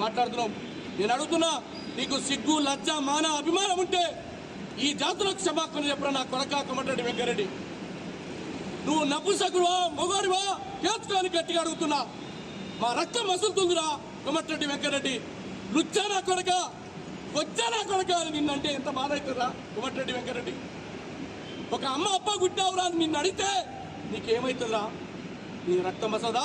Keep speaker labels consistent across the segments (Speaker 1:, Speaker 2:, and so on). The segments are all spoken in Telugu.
Speaker 1: మాట్లాడుతున్నాం. నేను అడుగుతున్నా నీకు సిగ్గు లజ్జ మాన అభిమానం ఉంటే ఈ జాతులకు క్షమాపణ చెప్పరా నా కొడక కొమటిరెడ్డి వెంకరెడ్డి? నువ్వు నపుసకుడువా మొగాడివా తేల్చుకోని గట్టిగా అడుగుతున్నా. మా రక్తం మసులుతుందిరా కొమటరెడ్డి వెంకరెడ్డి. లుచ్చానా కొడక వచ్చానా కొడక అని నిన్నంటే ఎంత బాధ అవుతుందా కొమటిరెడ్డి వెంకరెడ్డి? ఒక అమ్మ అప్ప గుట్టావురా అని నిన్ను అడిగితే నీకేమవుతుందా నీ రక్తం మసదా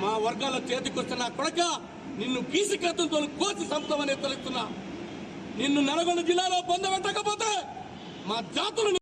Speaker 1: మా వర్గాల చేతికొచ్చిన కొడక నిన్ను కీసి కోసి సంతమని తెలుస్తున్నా నిన్ను నల్గొండ జిల్లాలో పొందబెట్టకపోతే మా జాతులు